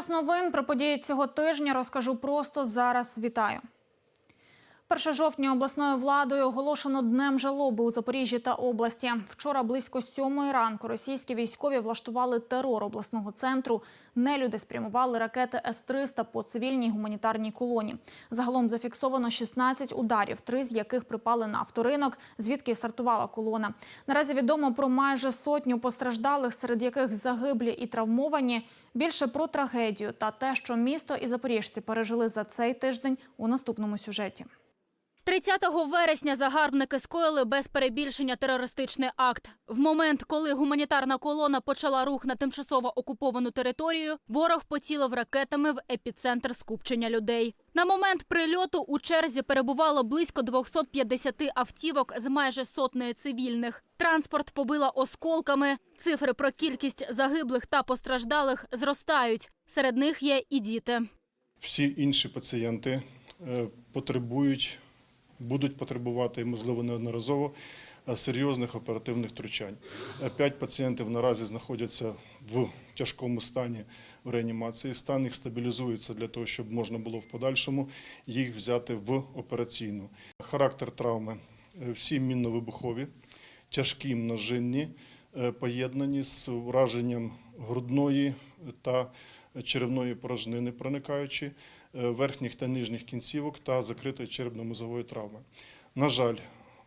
Час новин про події цього тижня розкажу просто зараз. Вітаю. 1 жовтня обласною владою оголошено днем жалоби у Запоріжжі та області. Вчора близько сьомої ранку російські військові влаштували терор обласного центру. Нелюди спрямували ракети С-300 по цивільній гуманітарній колоні. Загалом зафіксовано 16 ударів, три з яких припали на авторинок, звідки стартувала колона. Наразі відомо про майже сотню постраждалих, серед яких загиблі і травмовані. Більше про трагедію та те, що місто і запоріжці пережили за цей тиждень у наступному сюжеті. 30 вересня загарбники скоїли без перебільшення терористичний акт. В момент, коли гуманітарна колона почала рух на тимчасово окуповану територію, ворог поцілив ракетами в епіцентр скупчення людей. На момент прильоту у черзі перебувало близько 250 автівок з майже сотнею цивільних. Транспорт побило осколками. Цифри про кількість загиблих та постраждалих зростають. Серед них є і діти. Всі інші пацієнти е, потребують, будуть потребувати, можливо, неодноразово е, серйозних оперативних втручань. Е, П'ять пацієнтів наразі знаходяться в тяжкому стані в реанімації. Стан їх стабілізується для того, щоб можна було в подальшому їх взяти в операційну. Характер травми е, всі мінно-вибухові, тяжкі множинні, поєднані з ураженням грудної та черевної порожнини, проникаючи верхніх та нижніх кінцівок та закритої черепно-мозової травми. На жаль,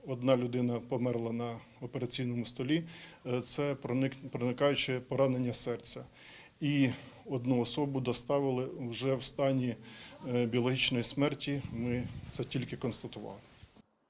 одна людина померла на операційному столі. Е, Це проник- проникаюче поранення серця. І одну особу доставили вже в стані е, біологічної смерті. Ми це тільки констатували.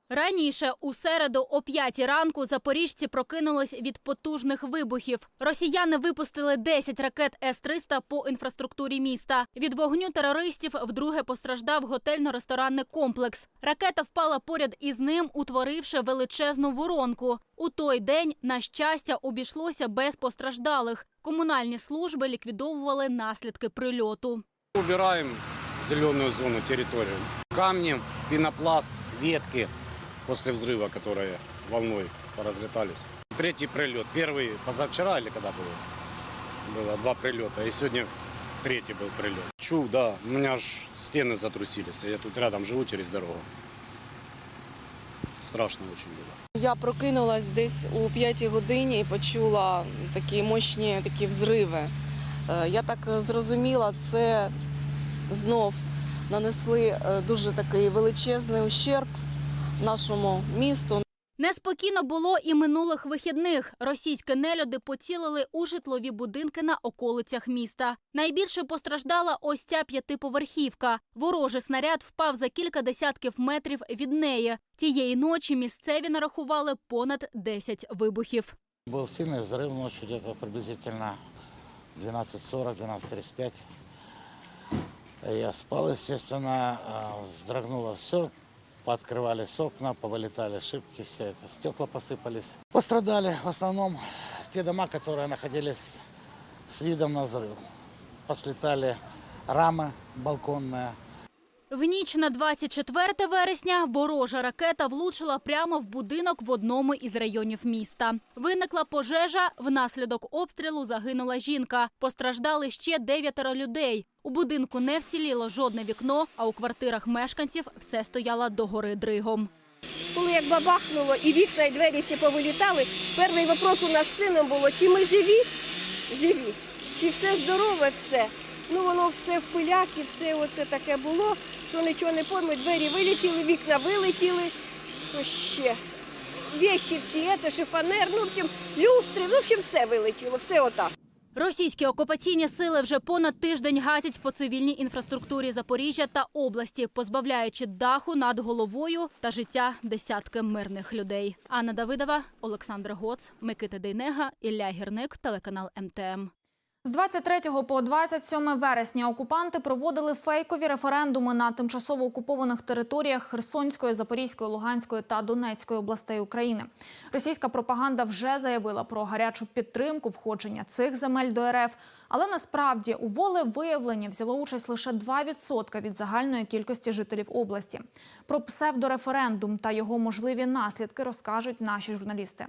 Раніше у середу о 5 ранку запоріжці прокинулись від потужних вибухів. Росіяни випустили 10 ракет С-300 по інфраструктурі міста. Від вогню терористів вдруге постраждав готельно-ресторанний комплекс. Ракета впала поряд із ним, утворивши величезну воронку. У той день, на щастя, обійшлося без постраждалих. Комунальні служби ліквідовували наслідки прильоту. Убираем зеленую зону, территорию. Камни, пенопласт, ветки после взрыва, которые волной поразлетались. Третий прилет. Первый позавчера или когда был? Было два прилета. И сегодня третий был прилет. Чу, да, у меня аж стены затрусились. Я тут рядом живу через дорогу. Страшно очень было. Я прокинулась десь у п'ятій годині і почула такі мощні такі взриви. Е, Я так е, зрозуміла, це знов нанесли е, дуже такий величезний ущерб нашому місту, Неспокійно було і минулих вихідних. Російські нелюди поцілили у житлові будинки на околицях міста. Найбільше постраждала ось ця п'ятиповерхівка. Ворожий снаряд впав за кілька десятків метрів від неї. Тієї ночі місцеві нарахували понад 10 вибухів. Был сильный взрыв ночью, где-то приблизительно 12.40-12.35. Я спал, естественно, э, вздрогнуло все. Пооткрывались окна, повылетали шибки, все это, стекла посыпались. Пострадали в основном те дома, которые находились с видом на взрыв. Послетали рамы балконные, в ніч на 24 вересня ворожа ракета влучила прямо в будинок в одному із районів міста. Виникла пожежа. Внаслідок обстрілу загинула жінка. Постраждали ще дев'ятеро людей. У будинку не вціліло жодне вікно, а у квартирах мешканців все стояло догори дригом. Коли як бабахнуло і вікна, і двері всі повилітали, перший вопрос у нас з сином було, чи ми живі? Живі. Чи все здорове, все. Ну воно все в пиляк все оце таке було, що нічого не пойме, двері вилетіли, вікна вилетіли. Що ще? Вещі всі, це, шифонер, ну, в общем, люстри, ну, в общем, все вилетіло, все отак. Російські окупаційні сили вже понад тиждень гатять по цивільній інфраструктурі Запоріжжя та області, позбавляючи даху над головою та життя десятки мирних людей. Анна Давидова, Олександр Гоц, Микита Дейнега, Ілля Гірник, телеканал МТМ. З 23 по 27 вересня окупанти проводили фейкові референдуми на тимчасово окупованих територіях Херсонської, Запорізької, Луганської та Донецької областей України. Російська пропаганда вже заявила про гарячу підтримку входження цих земель до РФ, але насправді у волевиявленні взяло участь лише 2% від загальної кількості жителів області. Про псевдореферендум та його можливі наслідки розкажуть наші журналісти.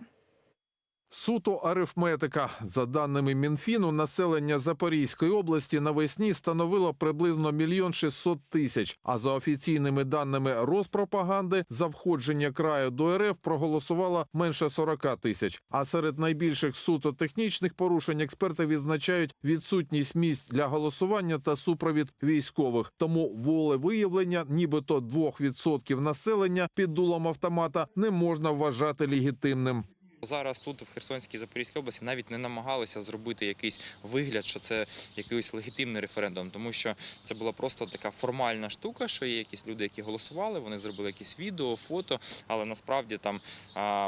Суто арифметика. За даними Мінфіну, населення Запорізької області навесні становило приблизно мільйон 600 тисяч. А за офіційними даними Розпропаганди, за входження краю до РФ проголосувало менше 40 тисяч. А серед найбільших суто технічних порушень експерти відзначають відсутність місць для голосування та супровід військових. Тому волевиявлення нібито 2% населення під дулом автомата не можна вважати легітимним. Зараз тут, в Херсонській Запорізькій області, навіть не намагалися зробити якийсь вигляд, що це якийсь легітимний референдум, тому що це була просто така формальна штука, що є якісь люди, які голосували, вони зробили якісь відео, фото, але насправді там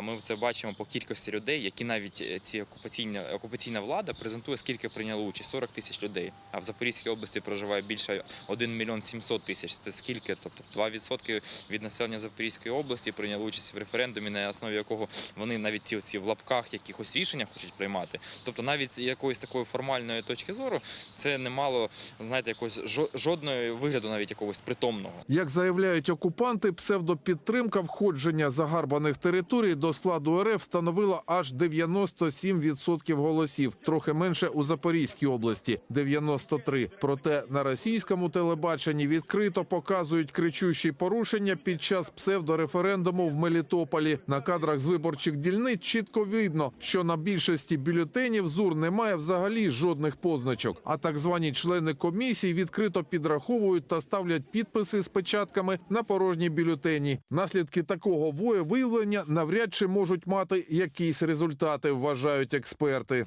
ми це бачимо по кількості людей, які навіть е, ці окупаційна окупаційна влада презентує, скільки прийняло участь 40 тисяч людей. А в Запорізькій області проживає більше 1 мільйон 700 тисяч. Це скільки? Тобто 2% від населення Запорізької області прийняло участь в референдумі, на основі якого вони навіть ці, ці в лапках якихось рішення хочуть приймати. Тобто, навіть якоїсь такої формальної точки зору, це не мало знаєте, якогось жо- жодної вигляду, навіть якогось притомного. Як заявляють окупанти, псевдопідтримка входження загарбаних територій до складу РФ становила аж 97% голосів, трохи менше у Запорізькій області 93. Проте на російському телебаченні відкрито показують кричущі порушення під час псевдореферендуму в Мелітополі. На кадрах з виборчих дільниць чітко видно, що на більшості бюлетенів ЗУР немає взагалі жодних позначок. А так звані члени комісії відкрито підраховують та ставлять підписи з печатками на порожні бюлетені. Наслідки такого воєвиявлення навряд чи можуть мати якісь результати, вважають експерти.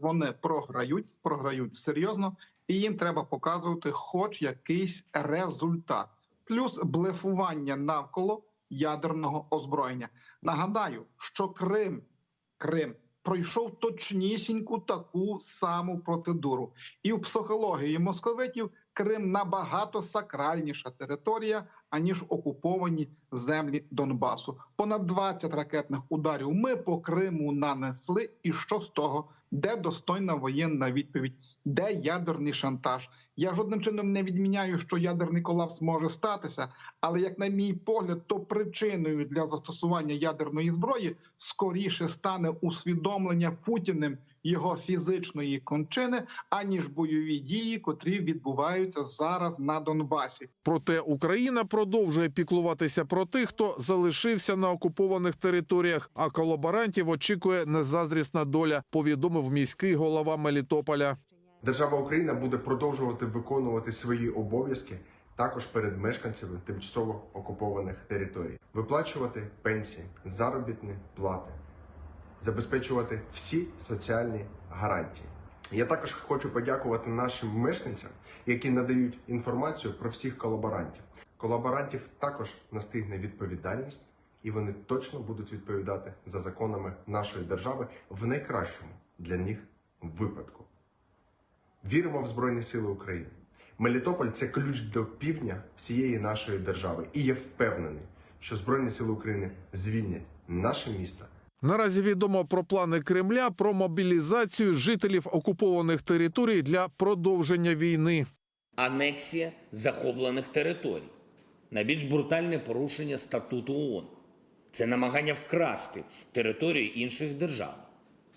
вони програють, програють серйозно, і їм треба показувати хоч якийсь результат, плюс блефування навколо ядерного озброєння. Нагадаю, що Крим, Крим пройшов точнісіньку таку саму процедуру, і в психології московитів Крим набагато сакральніша територія аніж окуповані землі Донбасу. Понад 20 ракетних ударів ми по Криму нанесли. І що з того? Де достойна воєнна відповідь? Де ядерний шантаж? Я жодним чином не відміняю, що ядерний колапс може статися, але як на мій погляд, то причиною для застосування ядерної зброї скоріше стане усвідомлення Путіним його фізичної кончини, аніж бойові дії, котрі відбуваються зараз на Донбасі. Проте Україна продовжує піклуватися про тих, хто залишився на окупованих територіях, а колаборантів очікує незаздрісна доля, повідомив міський голова Мелітополя. Держава Україна буде продовжувати виконувати свої обов'язки також перед мешканцями тимчасово окупованих територій, виплачувати пенсії, заробітні плати, забезпечувати всі соціальні гарантії. Я також хочу подякувати нашим мешканцям, які надають інформацію про всіх колаборантів. Колаборантів також настигне відповідальність, і вони точно будуть відповідати за законами нашої держави в найкращому для них випадку. Віримо в Збройні Сили України. Мелітополь це ключ до півдня всієї нашої держави. І я впевнений, що Збройні Сили України звільнять наше місто Наразі відомо про плани Кремля про мобілізацію жителів окупованих територій для продовження війни. анексія захоплених територій, найбільш брутальне порушення статуту ООН. Це намагання вкрасти територію інших держав.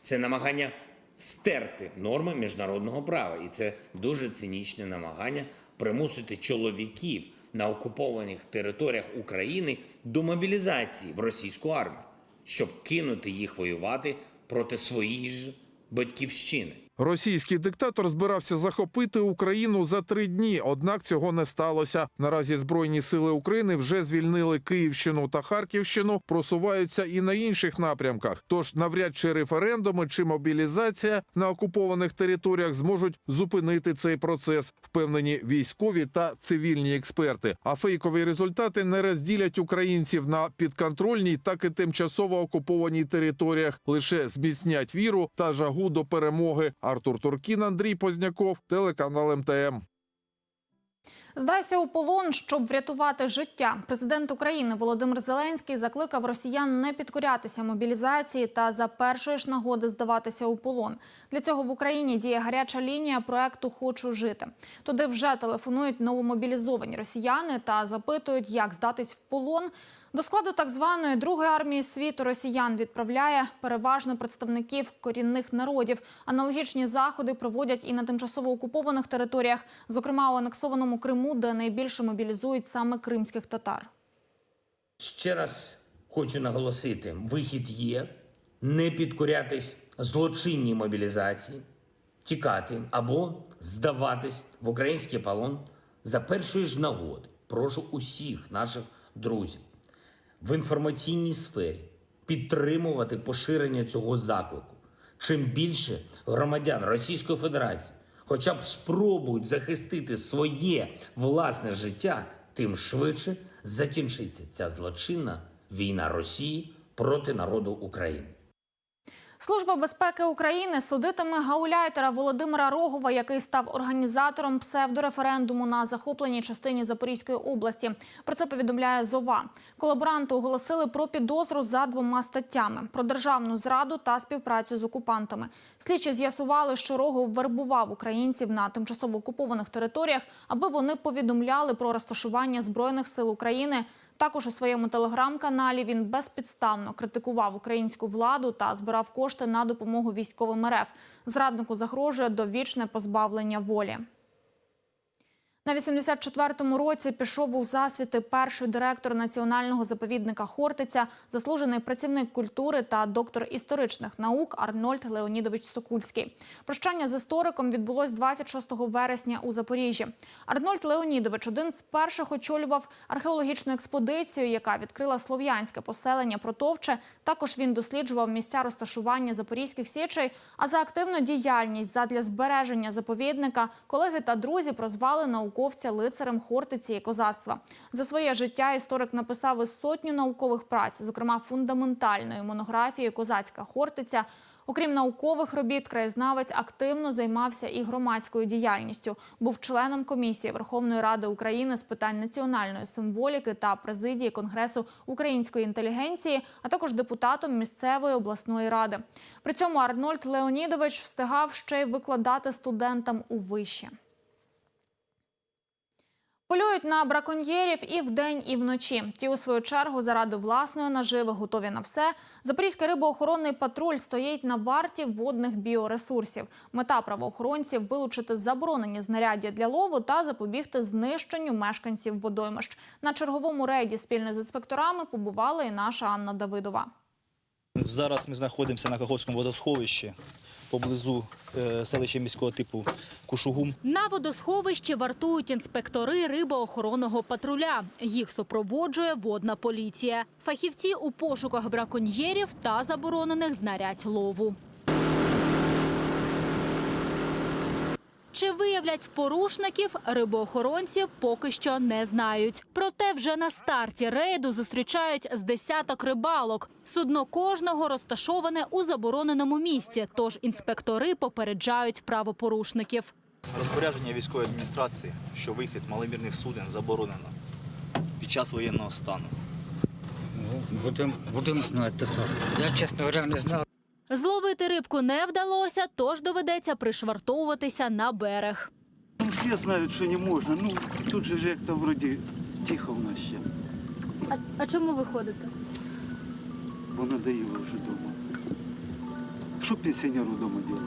Це намагання стерти норми міжнародного права. І це дуже цинічне намагання примусити чоловіків на окупованих територіях України до мобілізації в російську армію, щоб кинути їх воювати проти своєї ж батьківщини. Російський диктатор збирався захопити Україну за три дні, однак цього не сталося. Наразі збройні сили України вже звільнили Київщину та Харківщину, просуваються і на інших напрямках. Тож навряд чи референдуми чи мобілізація на окупованих територіях зможуть зупинити цей процес, впевнені військові та цивільні експерти. А фейкові результати не розділять українців на підконтрольній, так і тимчасово окупованій територіях, лише зміцнять віру та жагу до перемоги. Артур Туркін, Андрій Позняков, телеканал МТМ. Здайся у полон, щоб врятувати життя. Президент України Володимир Зеленський закликав росіян не підкорятися мобілізації та за першої ж нагоди здаватися у полон. Для цього в Україні діє гаряча лінія проекту Хочу жити. Туди вже телефонують новомобілізовані росіяни та запитують, як здатись в полон. До складу так званої другої армії світу росіян відправляє переважно представників корінних народів. Аналогічні заходи проводять і на тимчасово окупованих територіях, зокрема у анексованому Криму, де найбільше мобілізують саме кримських татар. Ще раз хочу наголосити: вихід є, не підкорятись злочинній мобілізації, тікати або здаватись в український полон за першої ж нагоди. Прошу усіх наших друзів в інформаційній сфері підтримувати поширення цього заклику. Чим більше громадян Російської Федерації хоча б спробують захистити своє власне життя, тим швидше закінчиться ця злочинна війна Росії проти народу України. Служба безпеки України судитиме гауляйтера Володимира Рогова, який став організатором псевдореферендуму на захопленій частині Запорізької області. Про це повідомляє Зова. Колаборанти оголосили про підозру за двома статтями: про державну зраду та співпрацю з окупантами. Слідчі з'ясували, що Рогов вербував українців на тимчасово окупованих територіях, аби вони повідомляли про розташування збройних сил України. Також у своєму телеграм-каналі він безпідставно критикував українську владу та збирав кошти на допомогу військовим РФ. Зраднику загрожує довічне позбавлення волі. На 84-му році пішов у засвіти перший директор національного заповідника Хортиця, заслужений працівник культури та доктор історичних наук Арнольд Леонідович Сокульський. Прощання з істориком відбулось 26 вересня у Запоріжжі. Арнольд Леонідович один з перших очолював археологічну експедицію, яка відкрила слов'янське поселення Протовче. Також він досліджував місця розташування запорізьких січей. А за активну діяльність задля збереження заповідника колеги та друзі прозвали науковця лицарем Хортиці і козацтва. За своє життя історик написав із сотню наукових праць, зокрема фундаментальної монографії Козацька Хортиця. Окрім наукових робіт, краєзнавець активно займався і громадською діяльністю. Був членом комісії Верховної Ради України з питань національної символіки та президії Конгресу української інтелігенції, а також депутатом місцевої обласної ради. При цьому Арнольд Леонідович встигав ще й викладати студентам у виші. Полюють на браконьєрів і вдень, і вночі. Ті, у свою чергу, заради власної наживи готові на все. Запорізький рибоохоронний патруль стоїть на варті водних біоресурсів. Мета правоохоронців вилучити заборонені знаряддя для лову та запобігти знищенню мешканців водоймищ. На черговому рейді спільно з інспекторами побувала і наша Анна Давидова. Зараз ми знаходимося на Каховському водосховищі поблизу е, селища міського типу Кушугум. На водосховищі вартують інспектори рибоохоронного патруля. Їх супроводжує водна поліція. Фахівці у пошуках браконьєрів та заборонених знарядь лову. Чи виявлять порушників, рибоохоронці поки що не знають. Проте вже на старті рейду зустрічають з десяток рибалок. Судно кожного розташоване у забороненому місці, тож інспектори попереджають правопорушників. Розпорядження військової адміністрації, що вихід маломірних суден заборонено під час воєнного стану. Будемо будем знати тепер. Я, чесно говоря, не знав. Зловити рибку не вдалося, тож доведеться пришвартовуватися на берег. Ну, Всі знають, що не можна. Ну тут же ж як-то вроді тихо в нас ще, А, а чому ви ходите? бо надоїло вже вдома. Що пенсіонеру вдома робити?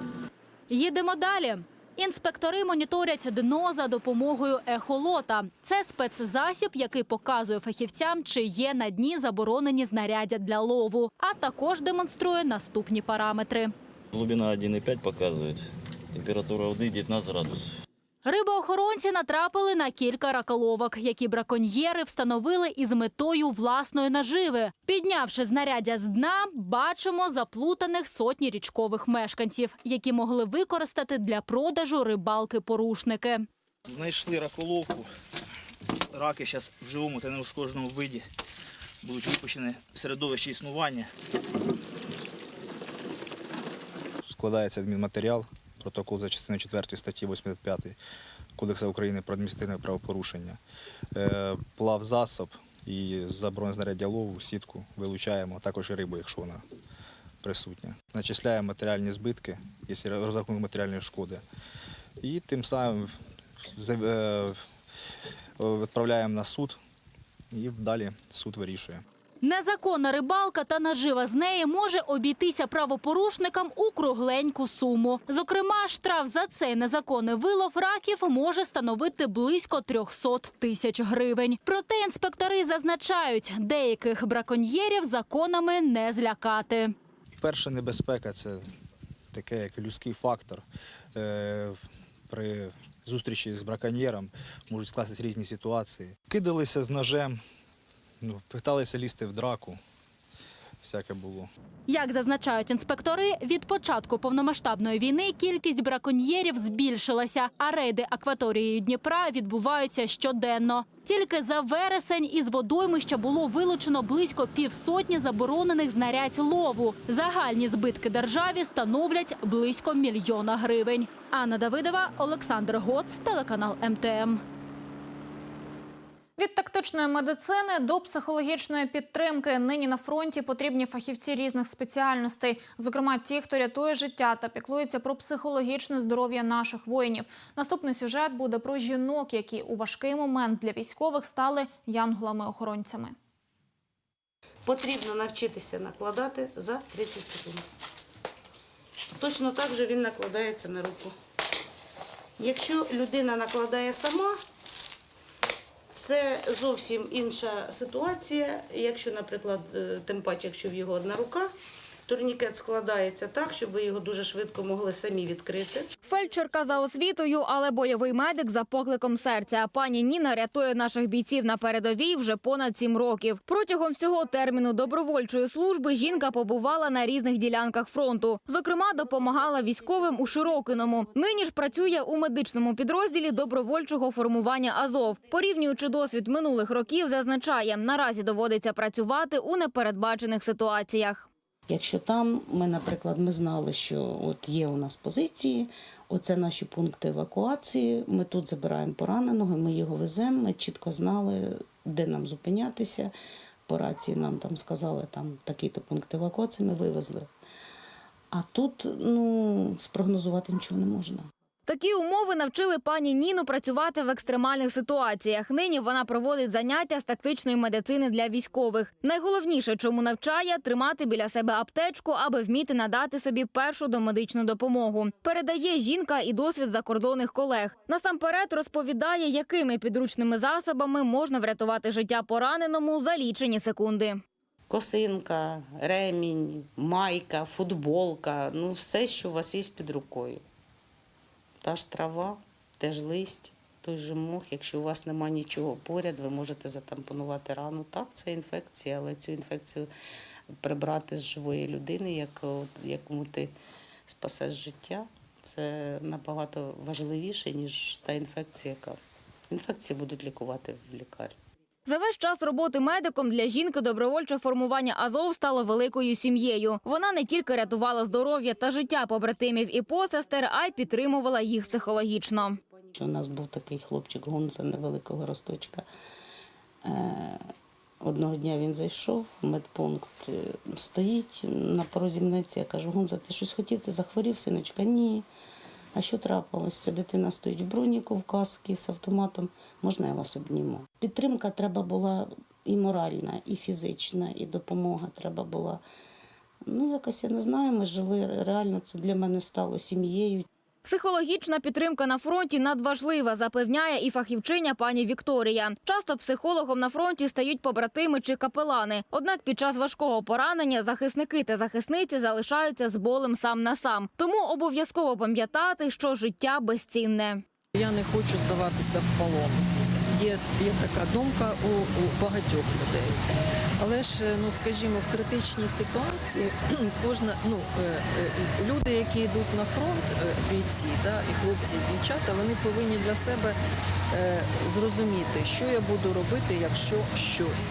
Їдемо далі. Інспектори моніторять дно за допомогою ехолота. Це спецзасіб, який показує фахівцям, чи є на дні заборонені знаряддя для лову, а також демонструє наступні параметри. Глубина 1,5 показує, Температура води 19 градусов. Рибоохоронці натрапили на кілька раколовок, які браконьєри встановили із метою власної наживи. Піднявши знаряддя з дна, бачимо заплутаних сотні річкових мешканців, які могли використати для продажу рибалки-порушники. Знайшли раколовку. Раки зараз в живому та неушкодженому виді будуть випущені в середовище існування. Складається адмінматеріал, протокол за частиною 4 статті 85 Кодексу України про адміністративне правопорушення. Е, Плавзасоб і заборонене знаряддя лову, сітку вилучаємо, також і рибу, якщо вона присутня. Начисляємо матеріальні збитки, якщо розрахунок матеріальної шкоди. І тим самим е, відправляємо на суд, і далі суд вирішує. Незаконна рибалка та нажива з неї може обійтися правопорушникам у кругленьку суму. Зокрема, штраф за цей незаконний вилов раків може становити близько 300 тисяч гривень. Проте інспектори зазначають, деяких браконьєрів законами не злякати. Перша небезпека це таке як людський фактор. Е, При зустрічі з браконьєром можуть скластись різні ситуації. Кидалися з ножем, ну, питалися лізти в драку. Всяке було. Як зазначають інспектори, від початку повномасштабної війни кількість браконьєрів збільшилася, а рейди акваторією Дніпра відбуваються щоденно. Тільки за вересень із водоймища було вилучено близько півсотні заборонених знарядь лову. Загальні збитки державі становлять близько мільйона гривень. Анна Давидова, Олександр Гоц, телеканал МТМ. Від тактичної медицини до психологічної підтримки нині на фронті потрібні фахівці різних спеціальностей, зокрема ті, хто рятує життя та піклується про психологічне здоров'я наших воїнів. Наступний сюжет буде про жінок, які у важкий момент для військових стали янголами-охоронцями. Потрібно навчитися накладати за 30 секунд. Точно так же він накладається на руку. Якщо людина накладає сама, це зовсім інша ситуація. Якщо, наприклад, е, тим паче, якщо в його одна рука, турнікет складається так, щоб ви його дуже швидко могли самі відкрити. Фельдшерка за освітою, але бойовий медик за покликом серця. Пані Ніна рятує наших бійців на передовій вже понад сім років. Протягом всього терміну добровольчої служби жінка побувала на різних ділянках фронту. Зокрема, допомагала військовим у Широкиному. Нині ж працює у медичному підрозділі добровольчого формування Азов. Порівнюючи досвід минулих років, зазначає, наразі доводиться працювати у непередбачених ситуаціях. Якщо там ми, наприклад, ми знали, що от є у нас позиції, оце наші пункти евакуації. Ми тут забираємо пораненого, ми його веземо. Ми чітко знали, де нам зупинятися. По рації нам там сказали, там такий-то пункт евакуації, ми вивезли. А тут ну, спрогнозувати нічого не можна. Такі умови навчили пані Ніну працювати в екстремальних ситуаціях. Нині вона проводить заняття з тактичної медицини для військових. Найголовніше, чому навчає, тримати біля себе аптечку, аби вміти надати собі першу домедичну допомогу. Передає жінка і досвід закордонних колег. Насамперед розповідає, якими підручними засобами можна врятувати життя пораненому за лічені секунди. Косинка, ремінь, майка, футболка ну все, що у вас є під рукою. Та ж трава, теж листя, той же мох. Якщо у вас нема нічого поряд, ви можете затампонувати рану. Так, це інфекція, але цю інфекцію прибрати з живої людини, як, якому ти спасеш життя, це набагато важливіше, ніж та інфекція, яка інфекції будуть лікувати в лікарні. За весь час роботи медиком для жінки добровольче формування Азов стало великою сім'єю. Вона не тільки рятувала здоров'я та життя побратимів і посестер, а й підтримувала їх психологічно. У нас був такий хлопчик Гонза невеликого росточка. Е, Одного дня він зайшов в медпункт, е, стоїть на порозі мнеться. Я кажу, Гонза, ти щось хотів, ти захворів, синочка? Ні. А що трапилось? Ця дитина стоїть в броніку, в каски з автоматом. Можна я вас обніму? Підтримка треба була і моральна, і фізична, і допомога треба була. Ну, якось я не знаю, ми жили реально, це для мене стало сім'єю. Психологічна підтримка на фронті надважлива, запевняє і фахівчиня пані Вікторія. Часто психологом на фронті стають побратими чи капелани. Однак під час важкого поранення захисники та захисниці залишаються з болем сам на сам. Тому обов'язково пам'ятати, що життя безцінне. Я не хочу здаватися в полон. Є, є така думка у, у багатьох людей. Але ж, ну скажімо, в критичній ситуації кожна ну е, е, люди, які йдуть на фронт, е, бійці, да, і хлопці, і дівчата, вони повинні для себе е, зрозуміти, що я буду робити, якщо щось.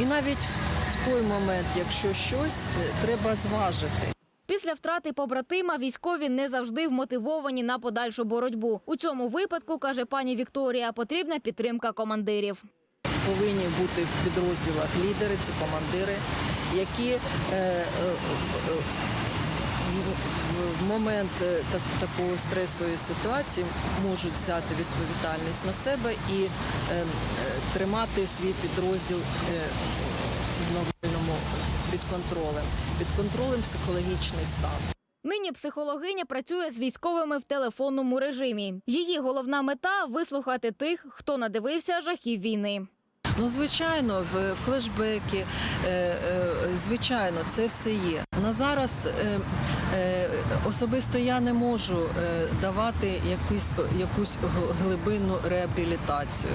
І навіть в, той момент, якщо щось, е, треба зважити. Після втрати побратима військові не завжди вмотивовані на подальшу боротьбу. У цьому випадку, каже пані Вікторія, потрібна підтримка командирів. Повинні бути в підрозділах лідери, це командири, які е, е, е, в- момент такої стресової ситуації можуть взяти відповідальність на себе і тримати свій підрозділ е, в нормальному під контролем, під контролем психологічний стан. Нині психологиня працює з військовими в телефонному режимі. Її головна мета вислухати тих, хто надивився жахів війни. Ну, звичайно, в флешбеки, е, е, звичайно, це все є. На зараз е, особисто я не можу е, давати якусь, якусь глибинну реабілітацію.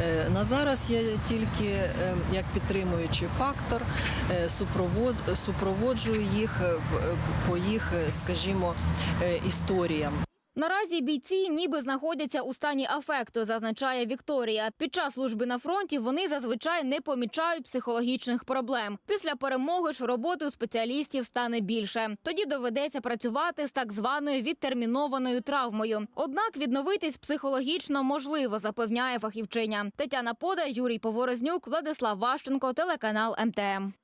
Е, на зараз я тільки е, як підтримуючий фактор е, супровод, супроводжую їх е, по їх, е, скажімо, е, історіям. Наразі бійці ніби знаходяться у стані афекту, зазначає Вікторія. Під час служби на фронті вони зазвичай не помічають психологічних проблем. Після перемоги ж роботи у спеціалістів стане більше. Тоді доведеться працювати з так званою відтермінованою травмою. Однак відновитись психологічно можливо, запевняє фахівчиня. Тетяна Пода, Юрій Поворознюк, Владислав Ващенко, телеканал МТМ.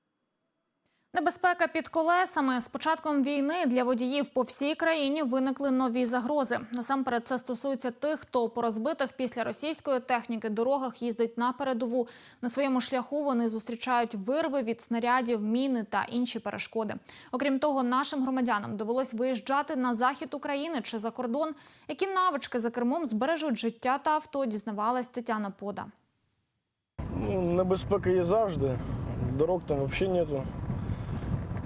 Небезпека під колесами з початком війни для водіїв по всій країні виникли нові загрози. Насамперед, це стосується тих, хто по розбитих після російської техніки дорогах їздить на передову. На своєму шляху вони зустрічають вирви від снарядів, міни та інші перешкоди. Окрім того, нашим громадянам довелось виїжджати на захід України чи за кордон. Які навички за кермом збережуть життя та авто, дізнавалась Тетяна Пода. Ну, небезпека є завжди. Дорог там вообще нету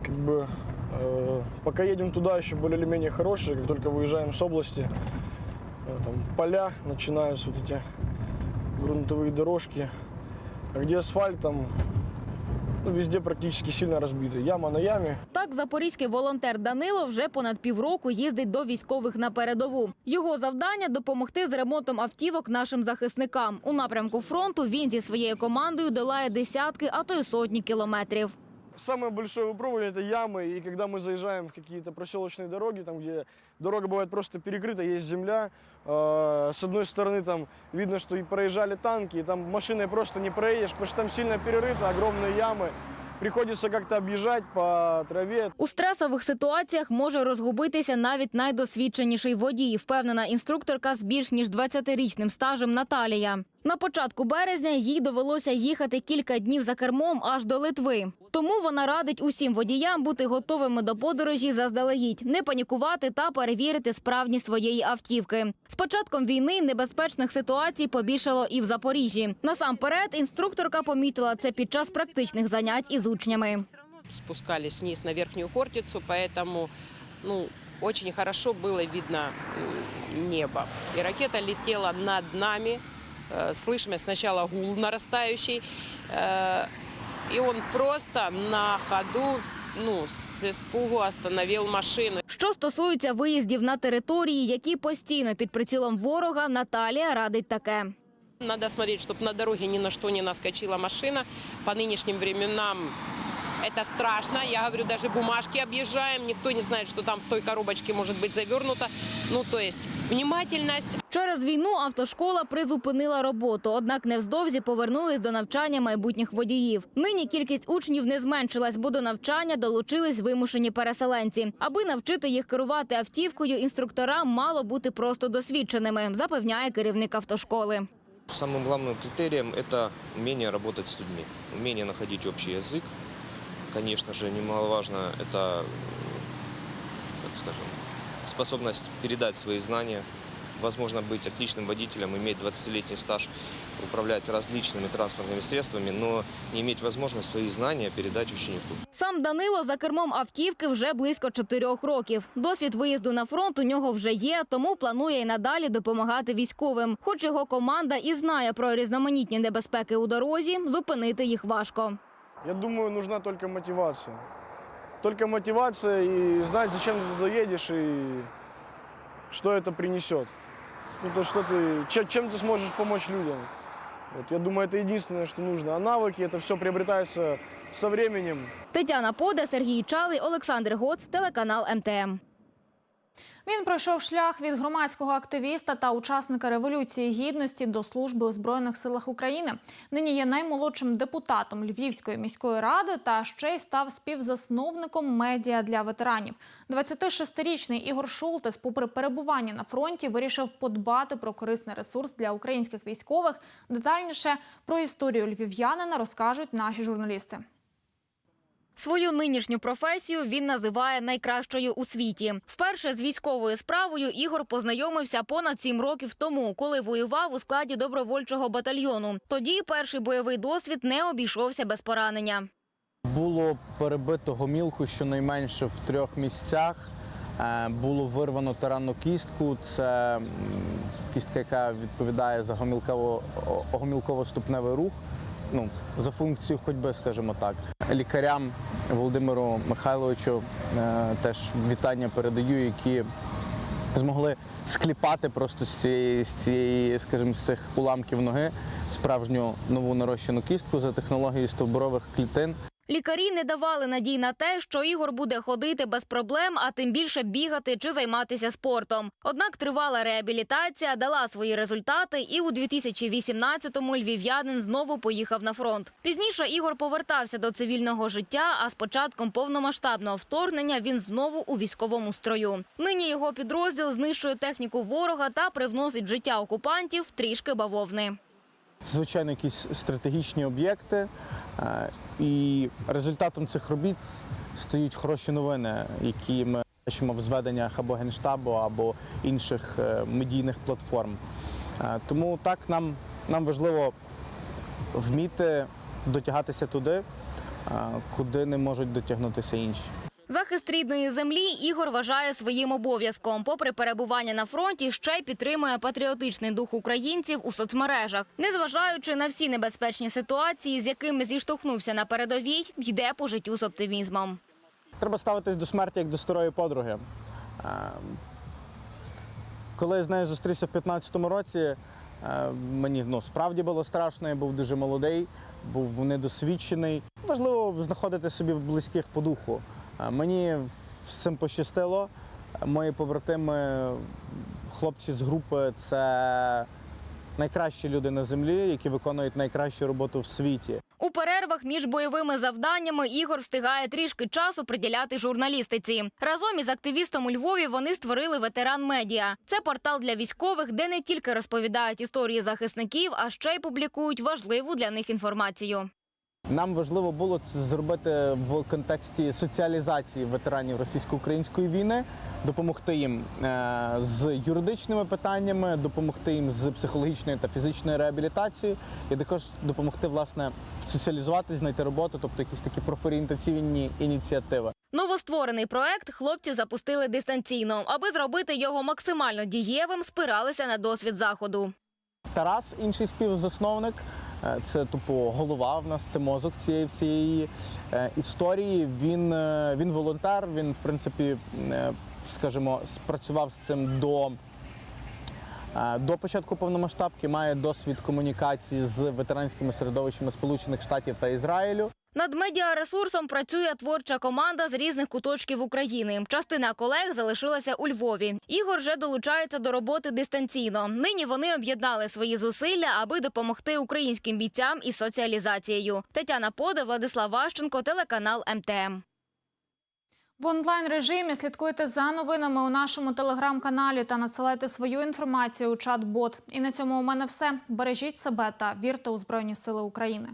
Как бы, э, пока едем туда, еще более или менее хорошие. Как только выезжаем с области, э, там поля, начинаются вот эти грунтовые дорожки. А где асфальт, там ну, везде практически сильно разбито. Яма на яме. Так, запорізький волонтер Данило вже понад півроку їздить до військових на передову. Його завдання допомогти з ремонтом автівок нашим захисникам. У напрямку фронту він зі своєю командою долає десятки, а то й сотні кілометрів. Самое большое выпробование это ямы, и когда мы заезжаем в какие-то проселочные дороги, там где дорога бывает просто перекрыта, есть земля, э, с одной стороны там видно, что и проезжали танки, и там машиной просто не проедешь, потому что там сильно перерыто, огромные ямы, приходится как-то объезжать по траве. У стресових ситуаціях може розгубитися навіть найдосвідченіший водій, впевнена інструкторка з більш ніж 20-річним стажем Наталія. На початку березня їй довелося їхати кілька днів за кермом аж до Литви. Тому вона радить усім водіям бути готовими до подорожі заздалегідь, не панікувати та перевірити справність своєї автівки. З початком війни небезпечних ситуацій побільшало і в Запоріжжі. Насамперед, інструкторка помітила це під час практичних занять із учнями. спускались вниз на верхнюю Хортицу, поэтому ну, очень хорошо было видно м, небо. И ракета летела над нами, э, слышим сначала гул нарастающий, э, и он просто на ходу ну, с испугу остановил машину. Що стосується виїздів на території, які постійно під прицілом ворога, Наталія радить таке. Надо смотреть, чтобы на дороге ни на что не наскочила машина. По нынешним временам это страшно. Я говорю, даже бумажки объезжаем. Никто не знает, что там в той коробочке может быть завернуто. Ну, то есть внимательность. Через війну автошкола призупинила роботу, однак невздовзі повернулись до навчання майбутніх водіїв. Нині кількість учнів не зменшилась, бо до навчання долучились вимушені переселенці. Аби навчити їх керувати автівкою, інструкторам мало бути просто досвідченими, запевняє керівник автошколи. Самым главным критерием это умение работать с людьми, умение находить общий язык. Конечно же, немаловажно это, м, так скажем, способность передать свои знания. Возможно быть отличным водителем, иметь 20-летний стаж, управлять различными транспортными средствами, но не иметь возможность свои знания передать ученику. Сам Данило за кермом автівки вже близько чотирьох років. Досвід виїзду на фронт у нього вже є, тому планує і надалі допомагати військовим. Хоч його команда і знає про різноманітні небезпеки у дорозі, зупинити їх важко. Я думаю, нужна только мотивация. Только мотивация и знать, зачем ты туда едешь и что это принесет. Ну, то, что ты, че- чем ты сможешь помочь людям. Вот я думаю, это единственное, что нужно. А навыки, это все приобретается со временем. Тетяна Пода, Сергій Чалий, Олександр Гоц, телеканал МТМ. Він пройшов шлях від громадського активіста та учасника революції гідності до служби у збройних силах України. Нині є наймолодшим депутатом Львівської міської ради та ще й став співзасновником медіа для ветеранів. 26-річний Ігор Шолтес, попри перебування на фронті, вирішив подбати про корисний ресурс для українських військових. Детальніше про історію львів'янина розкажуть наші журналісти. Свою нинішню професію він називає найкращою у світі. Вперше з військовою справою Ігор познайомився понад сім років тому, коли воював у складі добровольчого батальйону. Тоді перший бойовий досвід не обійшовся без поранення. Було перебито гомілку щонайменше в трьох місцях. Е, Було вирвано таранну кістку. Це кістка, яка відповідає за гомілково- о- гомілково-ступневий рух. Ну, за функцію ходьби, скажімо так. Лікарям Володимиру Михайловичу е, теж вітання передаю, які змогли скліпати просто з цієї, з цієї, скажімо, з цих уламків ноги справжню нову нарощену кістку за технологією стовбурових клітин. Лікарі не давали надій на те, що Ігор буде ходити без проблем, а тим більше бігати чи займатися спортом. Однак тривала реабілітація дала свої результати, і у 2018-му львів'янин знову поїхав на фронт. Пізніше Ігор повертався до цивільного життя, а з початком повномасштабного вторгнення він знову у військовому строю. Нині його підрозділ знищує техніку ворога та привносить життя окупантів трішки бавовни. Звичайно, якісь стратегічні об'єкти. е, І результатом цих робіт стають хороші новини, які ми бачимо в зведеннях або Генштабу, або інших е, медійних платформ. Е, Тому так нам, нам важливо вміти дотягатися туди, куди не можуть дотягнутися інші. Захист рідної землі Ігор вважає своїм обов'язком. Попри перебування на фронті, ще й підтримує патріотичний дух українців у соцмережах. Незважаючи на всі небезпечні ситуації, з якими зіштовхнувся на передовій, йде по життю з оптимізмом. Треба ставитись до смерті як до старої подруги. Е, Коли я з нею зустрівся в 15-му році, е, мені ну, справді було страшно, я був дуже молодий, був недосвідчений. Важливо знаходити собі близьких по духу. Мені з цим пощастило. Мої побратими, хлопці з групи це найкращі люди на землі, які виконують найкращу роботу в світі. У перервах між бойовими завданнями Ігор встигає трішки часу приділяти журналістиці. Разом із активістом у Львові вони створили ветеран медіа. Це портал для військових, де не тільки розповідають історії захисників, а ще й публікують важливу для них інформацію. Нам важливо було це зробити в контексті соціалізації ветеранів російсько-української війни, допомогти їм е, з юридичними питаннями, допомогти їм з психологічною та фізичною реабілітацією, і також допомогти власне соціалізуватись, знайти роботу, тобто якісь такі профорієнтаційні ініціативи. Новостворений проект хлопці запустили дистанційно, аби зробити його максимально дієвим, спиралися на досвід заходу. Тарас, інший співзасновник, це тупо голова в нас, це мозок цієї всієї е, історії. Він, е, він волонтер, він, в принципі, е, скажімо, спрацював з цим до. е, До початку повномасштабки має досвід комунікації з ветеранськими середовищами Сполучених Штатів та Ізраїлю. Над медіаресурсом працює творча команда з різних куточків України. Частина колег залишилася у Львові. Ігор вже долучається до роботи дистанційно. Нині вони об'єднали свої зусилля, аби допомогти українським бійцям із соціалізацією. Тетяна Поде, Владислав Ващенко, телеканал МТМ. В онлайн режимі слідкуйте за новинами у нашому телеграм-каналі та надсилайте свою інформацію у чат-бот. І на цьому у мене все. Бережіть себе та вірте у Збройні Сили України.